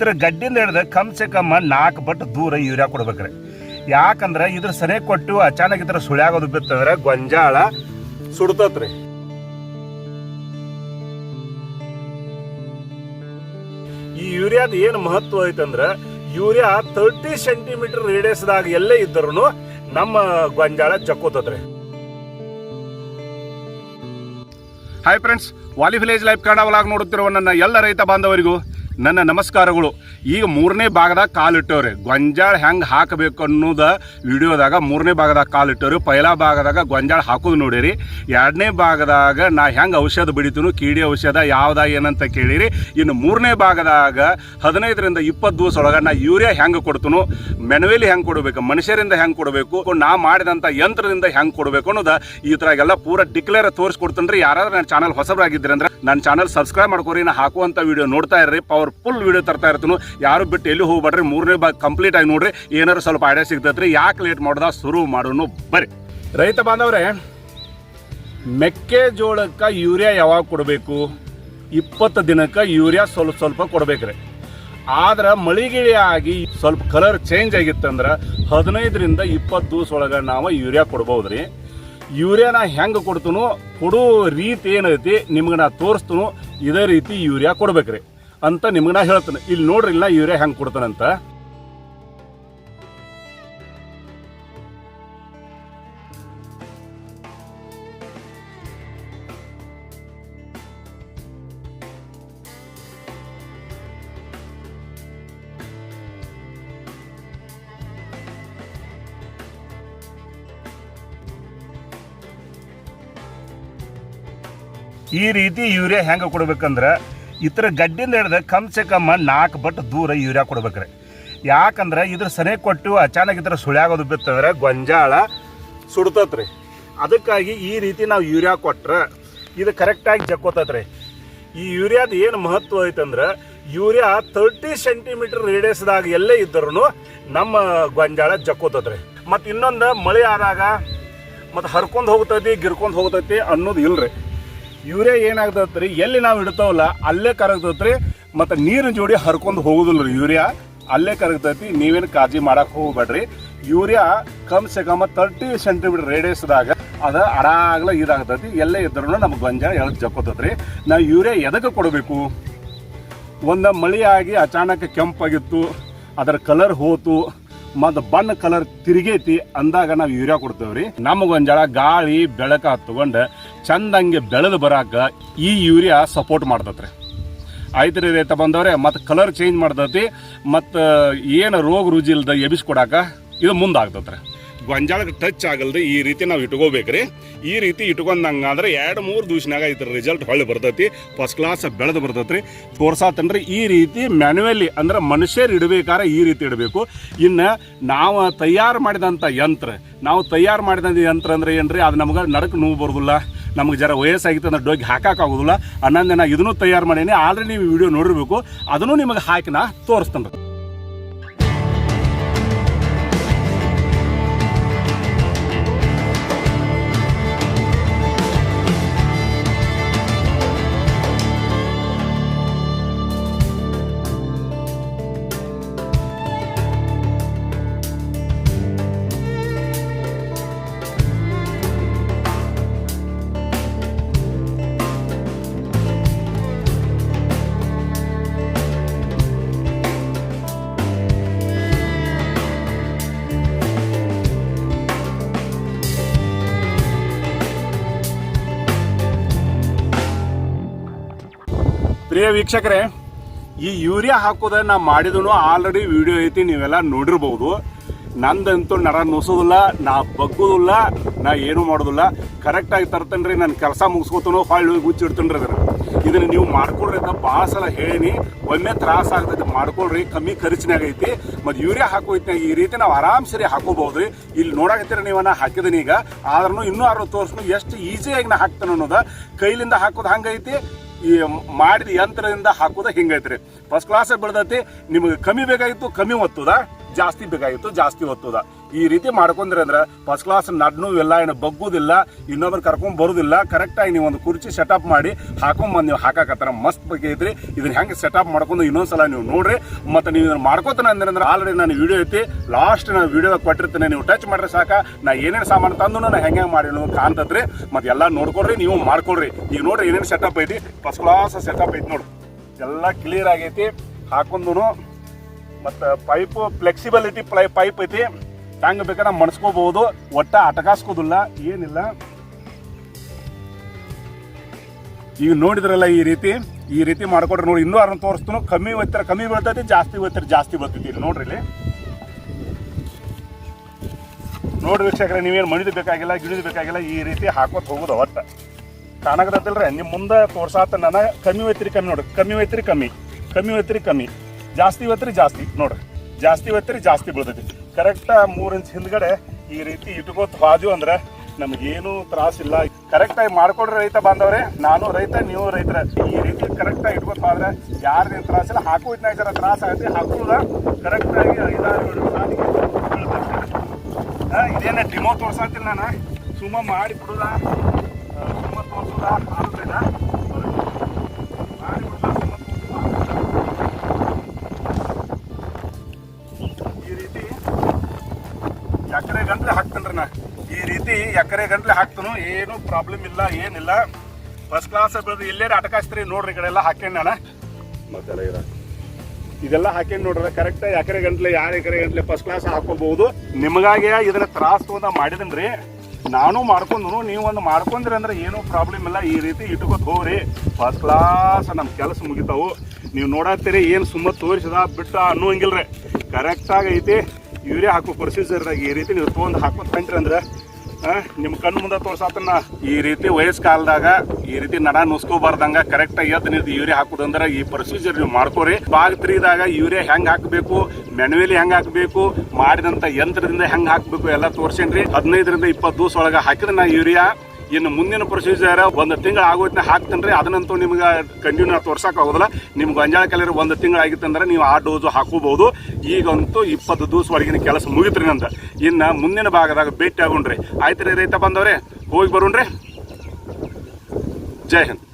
ಇತರ ಗಡ್ಡಿಂದ ಹಿಡ್ದು ಕಮ್ ಸೆ ಕಮ್ ನಾಲ್ಕು ಬಟ್ ದೂರ ಯೂರಿಯಾ ಕೊಡ್ಬೇಕ್ರಿ. ಯಾಕಂದ್ರೆ ಇದ್ರ ಸನೆ ಕೊಟ್ಟು ಅಚಾನಕ್ ಇದ್ರ ಸುಳ್ಯಾಗೋದು ಬಿತ್ತಂದ್ರೆ ಗೊಂಜಾಳ ಸುಡ್ತತ್ರಿ. ಈ ಯೂರಿಯಾದ ಏನು ಮಹತ್ವ ಐತಂದ್ರ ಯೂರಿಯಾ ತರ್ಟಿ ಸೆಂಟಿಮೀಟರ್ ರೇಡಿಯಸ್ದಾಗ ಎಲ್ಲೇ ಇದ್ರೂ ನಮ್ಮ ಗೊಂಜಾಳ ಜಕ್ಕೋತತ್ರಿ. Hi friends Vali village life Kannada vlog ನೋಡುತ್ತಿರುವ ನನ್ನ ಎಲ್ಲ ರೈತ ಬಾಂಧವರಿಗೂ ನನ್ನ ನಮಸ್ಕಾರಗಳು. ಈಗ ಮೂರನೇ ಭಾಗದಾಗ ಕಾಲಿಟ್ಟವ್ರಿ ಗೊಂಜಾಳ ಹೆಂಗೆ ಹಾಕಬೇಕು ಅನ್ನೋದ ವಿಡಿಯೋದಾಗ ಮೂರನೇ ಭಾಗದಾಗ ಕಾಲಿಟ್ಟವ್ರಿ ಪೈಲಾ ಭಾಗದಾಗ ಗೊಂಜಾಳ ಹಾಕೋದು ನೋಡಿರಿ. ಎರಡನೇ ಭಾಗದಾಗ ನಾ ಹೆಂಗೆ ಔಷಧ ಬಿಡಿತೀನೋ, ಕೀಡಿ ಔಷಧ ಯಾವ್ದ, ಏನಂತ ಕೇಳಿರಿ. ಇನ್ನು ಮೂರನೇ ಭಾಗದಾಗ ಹದಿನೈದರಿಂದ ಇಪ್ಪತ್ತು ದಿವಸ ಒಳಗೆ ನಾ ಯೂರಿಯಾ ಹೆಂಗೆ ಕೊಡ್ತೀನು, ಮೆನುವೆಲಿ ಹೆಂಗೆ ಕೊಡಬೇಕು, ಮನುಷ್ಯರಿಂದ ಹೆಂಗೆ ಕೊಡಬೇಕು, ನಾ ಮಾಡಿದಂಥ ಯಂತ್ರದಿಂದ ಹೆಂಗೆ ಕೊಡಬೇಕು ಅನ್ನೋದು ಈ ಥರಗೆಲ್ಲ ಪೂರ ಡಿಕ್ಲೇರ್ ತೋರಿಸ್ಕೊಡ್ತೀನಿ ರೀ. ಯಾರಾದ್ರೂ ನನ್ನ ಚಾನಲ್ ಹೊಸಬರಾಗಿದ್ದರೆ ಅಂದ್ರೆ ನನ್ನ ಚಾನಲ್ ಸಬ್ಸ್ಕ್ರೈಬ್ ಮಾಡ್ಕೊರಿ. ನಾ ಹಾಕುವಂಥ ವಿಡಿಯೋ ನೋಡ್ತಾ ಇರ್ರಿ. ಪವರ್ಫುಲ್ ವಿಡಿಯೋ ತರ್ತಾ ಇರ್ತೀನಿ. ಯಾರು ಬಿಟ್ಟು ಎಲ್ಲಿ ಹೋಗ್ಬೇಡ್ರಿ? ಮೂರನೇ ಭಾಗ ಕಂಪ್ಲೀಟ್ ಆಗಿ ನೋಡ್ರಿ ಏನಾರು ಸ್ವಲ್ಪ ಐಡಿಯಾ ಸಿಗ್ತೈತ್ರಿ. ಯಾಕೆ ಲೇಟ್ ಮಾಡ್ದ? ಶುರು ಮಾಡೋನು ಬರ್ರಿ. ರೈತ ಬಾಂಧವ್ರೆ, ಮೆಕ್ಕೆಜೋಳಕ್ಕೆ ಯೂರಿಯಾ ಯಾವಾಗ ಕೊಡಬೇಕು? ಇಪ್ಪತ್ತು ದಿನಕ್ಕೆ ಯೂರಿಯಾ ಸ್ವಲ್ಪ ಸ್ವಲ್ಪ ಕೊಡ್ಬೇಕ್ರಿ. ಆದ್ರೆ ಮಳಿಗಿಳಿ ಆಗಿ ಸ್ವಲ್ಪ ಕಲರ್ ಚೇಂಜ್ ಆಗಿತ್ತಂದ್ರೆ ಹದಿನೈದರಿಂದ ಇಪ್ಪತ್ತು ದಿವಸ ಒಳಗೆ ನಾವು ಯೂರಿಯಾ ಕೊಡ್ಬೋದ್ರಿ. ಯೂರಿಯಾನ ಹೆಂಗೆ ಕೊಡ್ತೀನೋ? ಕೊಡೋ ರೀತಿ ಏನೈತಿ? ನಿಮ್ಗೆ ನಾ ತೋರಿಸ್ತೀನೋ ಇದೇ ರೀತಿ ಯೂರಿಯಾ ಕೊಡ್ಬೇಕ್ರಿ. ಅಂತ ನಿಮ್ಗೆ ನಾ ಹೇಳ್ತೀನಿ. ಇಲ್ಲಿ ನೋಡ್ರಿ ಇಲ್ಲ ಯೂರಿಯಾ ಹೆಂಗೆ ಕೊಡ್ತಾನಂತ. ಈ ರೀತಿ ಯೂರಿಯಾ ಹೆಂಗೆ ಕೊಡ್ಬೇಕಂದ್ರೆ ಇತರ ಗಡ್ಡಿಂದ ಹಿಡ್ದು ಕಮ್ ಸೆ ಕಮ್ಮ ನಾಲ್ಕು ಬಟ್ ದೂರ ಯೂರಿಯಾ ಕೊಡ್ಬೇಕ್ರಿ. ಯಾಕಂದ್ರೆ ಇದ್ರ ಸನೆ ಕೊಟ್ಟು ಅಚಾನಕ್ ಇದ್ರ ಸುಳ್ಯಾಗೋದು ಬಿತ್ತಂದ್ರೆ ಗೊಂಜಾಳ ಸುಡ್ತತ್ರಿ. ಅದಕ್ಕಾಗಿ ಈ ರೀತಿ ನಾವು ಯೂರಿಯಾ ಕೊಟ್ರೆ ಇದು ಕರೆಕ್ಟಾಗಿ ಜಕ್ಕೋತತ್ರಿ. ಈ ಯೂರಿಯಾದ ಏನು ಮಹತ್ವ ಐತಂದ್ರೆ ಯೂರಿಯಾ ತರ್ಟಿ ಸೆಂಟಿಮೀಟರ್ ರೇಡಿಯಸ್ದಾಗ ಎಲ್ಲೇ ಇದ್ರೂ ನಮ್ಮ ಗೊಂಜಾಳ ಜಕ್ಕೋತತ್ರಿ. ಮತ್ತು ಇನ್ನೊಂದು ಮಳೆ ಆದಾಗ ಮತ್ತು ಹರ್ಕೊಂಡು ಹೋಗ್ತೈತಿ, ಗಿರ್ಕೊಂಡು ಹೋಗ್ತೈತಿ ಅನ್ನೋದು ಇಲ್ರಿ. ಯೂರಿಯಾ ಏನಾಗ್ತೈತ್ರಿ? ಎಲ್ಲಿ ನಾವು ಇಡ್ತಾವಲ್ಲ ಅಲ್ಲೇ ಕರಗ್ತೈತ್ರಿ. ಮತ್ತು ನೀರಿನ ಜೋಡಿ ಹರ್ಕೊಂಡು ಹೋಗುದಿಲ್ಲ ರೀ ಯೂರಿಯಾ. ಅಲ್ಲೇ ಕರಗ್ತೈತಿ, ನೀವೇನು ಕಾಳಜಿ ಮಾಡಕ್ ಹೋಗ್ಬೇಡ್ರಿ. ಯೂರಿಯಾ ಕಮ್ ಸೆ ಕಮ್ ತರ್ಟಿ ಸೆಂಟಿಮೀಟರ್ ರೇಡಿಯಸ್ದಾಗ ಅದ ಅರಾಗ್ಲ ಇದಾಗ್ತೈತಿ. ಎಲ್ಲೇ ಇದ್ರೂ ನಮ್ಗೆ ಗೊಂಜಾಳ ಎಳಕ್ ಜಕ್ಕೋತೈತ್ರಿ. ನಾವು ಯೂರಿಯಾ ಎದಕ್ಕೆ ಕೊಡಬೇಕು? ಒಂದು ಮಳೆಯಾಗಿ ಅಚಾನಕ್ ಕೆಂಪಾಗಿತ್ತು, ಅದರ ಕಲರ್ ಹೋತು, ಮತ್ತು ಬಣ್ಣ ಕಲರ್ ತಿರುಗೈತಿ, ಅಂದಾಗ ನಾವು ಯೂರಿಯಾ ಕೊಡ್ತೇವ್ರಿ. ನಮ್ಮ ಗೊಂಜಾಳ ಗಾಳಿ ಬೆಳಕ ತಗೊಂಡು ಚಂದಂಗೆ ಬೆಳೆದು ಬರಾಕ ಈ ಯೂರಿಯಾ ಸಪೋರ್ಟ್ ಮಾಡ್ತತ್ರಿ. ಆಯ್ತು ರೀ ರೈತ ಬಂದವ್ರೆ, ಮತ್ತು ಕಲರ್ ಚೇಂಜ್ ಮಾಡ್ತತಿ, ಮತ್ತು ಏನು ರೋಗ ರುಜಿ ಇಲ್ದ ಎಬಿಸ್ಕೊಡಾಕ ಇದು ಮುಂದಾಗ್ತತ್ರಿ. ಗೊಂಜಾಳಕ್ಕೆ ಟಚ್ ಆಗಲ್ರಿ, ಈ ರೀತಿ ನಾವು ಇಟ್ಕೋಬೇಕ್ರಿ. ಈ ರೀತಿ ಇಟ್ಕೊಂಡಂಗಾದ್ರೆ ಎರಡು ಮೂರು ದಿವ್ಸನಾಗ ಇದ್ರ ರಿಸಲ್ಟ್ ಹೊಳ್ಳಿ ಬರ್ತೈತಿ ಫಸ್ಟ್ ಕ್ಲಾಸ್ ಬೆಳೆದು ಬರ್ತೈತ್ರಿ. ತೋರ್ಸಾತನ್ರಿ, ಈ ರೀತಿ ಮ್ಯಾನ್ಯುವಲಿ ಅಂದ್ರೆ ಮನುಷ್ಯರು ಇಡಬೇಕಾದ್ರೆ ಈ ರೀತಿ ಇಡಬೇಕು. ಇನ್ನು ನಾವು ತಯಾರು ಮಾಡಿದಂಥ ಯಂತ್ರ, ನಾವು ತಯಾರು ಮಾಡಿದಂಥ ಯಂತ್ರ ಅಂದ್ರೆ ರೀ ಅದು ನಮ್ಗೆ ನಡಕ್ಕೆ ನೋವು ಬರೋದಿಲ್ಲ. ನಮಗೆ ಜರ ವಯಸ್ಸಾಗಿತ್ತು ಅಂದ್ರೆ ಡೋಗಿ ಹಾಕೋಕ್ಕಾಗೋದಿಲ್ಲ ಹನ್ನೊಂದು ನಾ ಇದನ್ನು ತಯಾರು ಮಾಡೀನಿ. ಆಲ್ರೆಡಿ ನೀವು ವಿಡಿಯೋ ನೋಡಿರಬೇಕು. ಅದನ್ನು ನಿಮಗೆ ಹಾಕಿ ನಾ ತೋರಿಸ್ತೇನೆ. ಪ್ರಿಯ ವೀಕ್ಷಕರೇ, ಈ ಯೂರಿಯಾ ಹಾಕೋದ ನಾ ಮಾಡಿದನು ಆಲ್ರೆಡಿ ವಿಡಿಯೋ ಐತಿ, ನೀವೆಲ್ಲ ನೋಡಿರ್ಬೋದು. ನಂದಂತೂ ನರ ನುಸೋದಿಲ್ಲ, ನಾ ಬಗ್ಗುದಿಲ್ಲ, ನಾ ಏನು ಮಾಡೋದಿಲ್ಲ. ಕರೆಕ್ಟಾಗಿ ತರ್ತೇನೆ ರೀ ನನ್ನ ಕೆಲಸ ಮುಗಿಸ್ಕೊತನೋ ಹೊಳ್ಳಿ ಮುಚ್ಚಿಡ್ತೇನೆ ರೀ ಇದನ್ನು ನೀವು ಮಾಡ್ಕೊಳ್ರಿ ಅಂತ ಭಾಳ ಸಲ ಹೇಳಿನಿ. ಒಮ್ಮೆ ತ್ರಾಸ ಆಗ್ತೈತಿ, ಮಾಡ್ಕೊಳ್ರಿ, ಕಮ್ಮಿ ಖರ್ಚಿನಾಗ ಐತಿ. ಮತ್ತು ಯೂರಿಯಾ ಹಾಕೋಯ್ತಾಗ ಈ ರೀತಿ ನಾವು ಆರಾಮ್ ಸರಿ ಹಾಕೋಬಹುದು ಇಲ್ಲಿ ನೋಡಾಕತ್ತೀರ ನೀವು ನಾ ಹಾಕಿದೀನಿ ಈಗ. ಆದ್ರೂ ಇನ್ನೂ ಆರು ತೋರಿಸ್ನು ಎಷ್ಟು ಈಸಿಯಾಗಿ ನಾ ಹಾಕ್ತೇನೆ ಅನ್ನೋದ ಕೈಲಿಂದ ಹಾಕೋದು ಹಂಗೈತಿ. ಈ ಮಾಡಿದ ಯಂತ್ರದಿಂದ ಹಾಕೋದ ಹಿಂಗೈತ್ರಿ. ಫಸ್ಟ್ ಕ್ಲಾಸ್ ಬೆಳ್ದೈತಿ ನಿಮಗೆ ಕಮ್ಮಿ ಬೇಕಾಗಿತ್ತು ಕಮ್ಮಿ ಒತ್ತದ ಜಾಸ್ತಿ ಬೇಕಾಗಿತ್ತು, ಜಾಸ್ತಿ ಹೊತ್ತದ. ಈ ರೀತಿ ಮಾಡ್ಕೊಂಡ್ರೆ ಅಂದ್ರೆ ಫಸ್ಟ್ ಕ್ಲಾಸ್ ನಡ್ನು ಎಲ್ಲ ಏನು ಬಗ್ಗುದಿಲ್ಲ, ಇನ್ನೊಬ್ರು ಕರ್ಕೊಂಡ್ ಬರುದಿಲ್ಲ. ಕರೆಕ್ಟಾಗಿ ನೀವು ಒಂದು ಕುರ್ಚಿ ಸೆಟಪ್ ಮಾಡಿ ಹಾಕೊಂಡ್ ನೀವು ಹಾಕಾಕತ್ತಾರ. ಮಸ್ತ್ ಬಗ್ಗೆ ಐತ್ರಿ. ಇದನ್ನ ಹೆಂಗೆ ಸೆಟಪ್ ಮಾಡ್ಕೊಂಡು ಇನ್ನೊಂದ್ಸಲ ನೀವು ನೋಡ್ರಿ. ಮತ್ತೆ ನೀವು ಇದನ್ನ ಮಾಡ್ಕೋತಾನೆ ಅಂದ್ರೆ ಆಲ್ರೆಡಿ ನಾನು ವಿಡಿಯೋ ಐತಿ. ಲಾಸ್ಟ್ ನಾನು ವಿಡಿಯೋ ಕೊಟ್ಟಿರ್ತೇನೆ. ನೀವು ಟಚ್ ಮಾಡ್ರಿ ಸಾಕ. ನಾ ಏನೇನು ಸಾಮಾನು ತಂದು ನಾನು ಹೆಂಗೆ ಮಾಡಿ ಕಾಣ್ತದ್ರಿ ಮತ್ತೆ ಎಲ್ಲ ನೋಡ್ಕೊಡ್ರಿ ನೀವು ಮಾಡ್ಕೊಡ್ರಿ ಈಗ ನೋಡ್ರಿ ಏನೇನು ಸೆಟಪ್ ಐತಿ. ಫಸ್ಟ್ ಕ್ಲಾಸ್ ಸೆಟಪ್ ಐತಿ ನೋಡ್ರಿ ಎಲ್ಲ ಕ್ಲಿಯರ್ ಆಗೈತಿ. ಹಾಕೊಂಡು ಮತ್ತು ಪೈಪು ಫ್ಲೆಕ್ಸಿಬಿಲಿಟಿ ಪ್ಲೈ ಪೈಪ್ ಐತಿ. ಹೆಂಗೆ ಬೇಕಾದ್ರೆ ಮಣಸ್ಕೋಬಹುದು ಒಟ್ಟ ಅಟಕಾಸ್ಕೋದಿಲ್ಲ, ಏನಿಲ್ಲ. ಈಗ ನೋಡಿದ್ರಲ್ಲ ಈ ರೀತಿ ಈ ರೀತಿ ಮಾಡ್ಕೊಡ್ರಿ ನೋಡಿ, ಇನ್ನೂ ಅದನ್ನು ತೋರಿಸ್ತು ಕಮ್ಮಿ ಒತ್ತರ ಕಮ್ಮಿ ಬೀಳ್ತೈತಿ, ಜಾಸ್ತಿ ಒತ್ತರ ಜಾಸ್ತಿ ಬರ್ತೈತಿ ನೋಡ್ರಿ ಇಲ್ಲಿ. ನೋಡ್ರಿ ವೀಕ್ಷಕರೇ, ನೀವೇನು ಮಣಿದು ಬೇಕಾಗಿಲ್ಲ, ಗಿಣಿದು ಬೇಕಾಗಿಲ್ಲ, ಈ ರೀತಿ ಹಾಕೋತ್ ಹೋಗೋದು ಒಟ್ಟು ಕಾಣಕತ್ತಲ್ರಿ ನಿಮ್ಮ ಮುಂದೆ ತೋರ್ಸಾತ ನಾನು ಕಮ್ಮಿ ಒತ್ತಿರಿ ಕಮ್ಮಿ ನೋಡ್ರಿ ಕಮ್ಮಿ ಒತ್ತಿರಿ ಕಮ್ಮಿ ಕಮ್ಮಿ ಒತ್ತಿರಿ ಕಮ್ಮಿ. ಜಾಸ್ತಿ ಒತ್ತರಿ ಜಾಸ್ತಿ, ನೋಡ್ರಿ. ಜಾಸ್ತಿ ಒತ್ತರಿ ಜಾಸ್ತಿ ಬೀಳ್ತೈತಿ. ಕರೆಕ್ಟ್ ಮೂರು ಇಂಚ್ ಹಿಂದ್ಗಡೆ ಈ ರೀತಿ ಇಟ್ಕೋತ ಬಾಜು ಅಂದ್ರೆ ನಮಗೇನು ತ್ರಾಸಿಲ್ಲ ಕರೆಕ್ಟಾಗಿ ಮಾಡ್ಕೊಡ್ರಿ ರೈತ ಬಾಂಧವ್ರೆ. ನಾನು ರೈತ, ನೀವು ರೈತರ. ಈ ರೀತಿ ಕರೆಕ್ಟಾಗಿ ಇಟ್ಕೋತ ಹೋದ್ರೆ ಯಾರ್ದೇನು ತ್ರಾಸಿಲ್ಲ ಹಾಕೋ ಇದ್ನಾಗ ತ್ರಾಸ ಆಗುತ್ತೆ. ಹಾಕೋದ ಕರೆಕ್ಟಾಗಿ ಐದಾರು ಏಳು ಸಾಲಿಗೆ ಇದೇನ ಡಿಮೋ ತೋರ್ಸಾತಿಲ್ಲ ನಾನು. ಸುಮ್ಮ ಮಾಡಿ ಬಿಡುದ. ಸುಮ್ಮ ತೋರ್ಸುದ. ಆಗುದಿಲ್ಲ ಈ ರೀತಿ ಎಕರೆ ಗಂಟ್ಲೆ ಹಾಕ್ತನು ಏನು ಪ್ರಾಬ್ಲಮ್ ಇಲ್ಲ ಏನಿಲ್ಲ. ಫಸ್ಟ್ ಕ್ಲಾಸ್ ಬೆಳೆದು ಇಲ್ಲೇ ಅಟಕಾಸ್ತ್ರಿ ನೋಡ್ರಿ ಕಡೆ ಎಲ್ಲ ನಾನು ಮತ್ತೆಲ್ಲ ಇರ. ಇದೆಲ್ಲ ಹಾಕ್ಯಂಡ್ ನೋಡ್ರಿ ಕರೆಕ್ಟ್ ಎಕರೆ ಗಂಟ್ಲೆ ಯಾರು ಎಕರೆ ಗಂಟ್ಲೆ ಫಸ್ಟ್ ಕ್ಲಾಸ್ ಹಾಕೋಬಹುದು ನಿಮಗಾಗಿ ಇದನ್ನ ತ್ರಾಸ್ ತಗೊಂಡ ಮಾಡಿದನ್ರಿ. ನಾನು ಮಾಡ್ಕೊಂಡ್ರು ನೀವು ಒಂದು ಮಾಡ್ಕೊಂಡ್ರಿ ಅಂದ್ರೆ ಏನೂ ಪ್ರಾಬ್ಲಮ್ ಇಲ್ಲ. ಈ ರೀತಿ ಇಟ್ಕೊತ ಹೋಗ್ರಿ. ಫಸ್ಟ್ ಕ್ಲಾಸ್ ನಮ್ಮ ಕೆಲಸ ಮುಗಿತಾವು. ನೀವು ನೋಡತ್ತೀರಿ ಏನು ಸುಮ್ಮ ತೋರಿಸಿದ ಬಿಟ್ಟ ಅನ್ನೋಂಗಿಲ್ರಿ. ಕರೆಕ್ಟಾಗಿ ಐತಿ. ಯೂರಿಯಾ ಹಾಕೋ ಪ್ರೊಸೀಜರ್ದಾಗ ಈ ರೀತಿ ನೀವು ತೊಗೊಂಡು ಹಾಕೋದು ಹೊಂಟ್ರಿ ಅಂದ್ರೆ ನಿಮ್ಮ ಕಣ್ಣು ಮುಂದೆ ತೋರ್ಸಾತನ್ನ ಈ ರೀತಿ ವಯಸ್ಸು ಕಾಲದಾಗ ಈ ರೀತಿ ನಡ ನುಸ್ಕೋಬಾರ್ದಂಗ ಕರೆಕ್ಟ್ ಆಗಿ ಎದ್ದು ನೀವು ಯೂರಿಯಾ ಅಂದ್ರೆ ಈ ಪ್ರೊಸೀಜರ್ ನೀವು ಮಾಡ್ಕೋರಿ. ಭಾಗ ತ್ರೀದಾಗ ಯೂರಿಯಾ ಹೆಂಗ್ ಹಾಕಬೇಕು ಮೆಣವೇಲಿ ಹೆಂಗ್ ಹಾಕಬೇಕು, ಮಾಡಿದಂತ ಯಂತ್ರದಿಂದ ಹೆಂಗ್ ಹಾಕಬೇಕು ಎಲ್ಲ ತೋರ್ಸೇನ್ರಿ. ಹದಿನೈದರಿಂದ ಇಪ್ಪತ್ತು ದಿವಸ ಒಳಗೆ ಹಾಕಿದ್ರೆ ನಾ ಯೂರಿಯಾ. ಇನ್ನು ಮುಂದಿನ ಪ್ರೊಸೀಜರ್ ಒಂದು ತಿಂಗಳು ಆಗೋಯ್ತು ಹಾಕ್ತನ್ರಿ, ಅದನ್ನಂತೂ ನಿಮ್ಗೆ ಕಂಟಿನ್ಯೂ ತೋರ್ಸಕ್ ಆಗೋದಿಲ್ಲ ನಿಮ್ಗೆ ಗೊಂಜಾಳ ಕಲರ್ ಒಂದು ತಿಂಗಳು ಆಗಿತ್ತಂದ್ರೆ ನೀವು ಆ ಡೋಸು ಹಾಕೋಬಹುದು ಈಗಂತೂ ಇಪ್ಪತ್ತು ದಿವಸ ಒಳಗಿನ ಕೆಲಸ ಮುಗಿತ್ರಿ ನಂದು. ಇನ್ನು ಮುಂದಿನ ಭಾಗದಾಗ ಭೇಟಿ ಆಗೋಣ್ರಿ ಆಯ್ತು ರೀ ರೈತ ಬಂದವ್ರೆ, ಹೋಗಿ ಬರೋಣ್ರಿ. ಜೈ ಹಿಂದ್.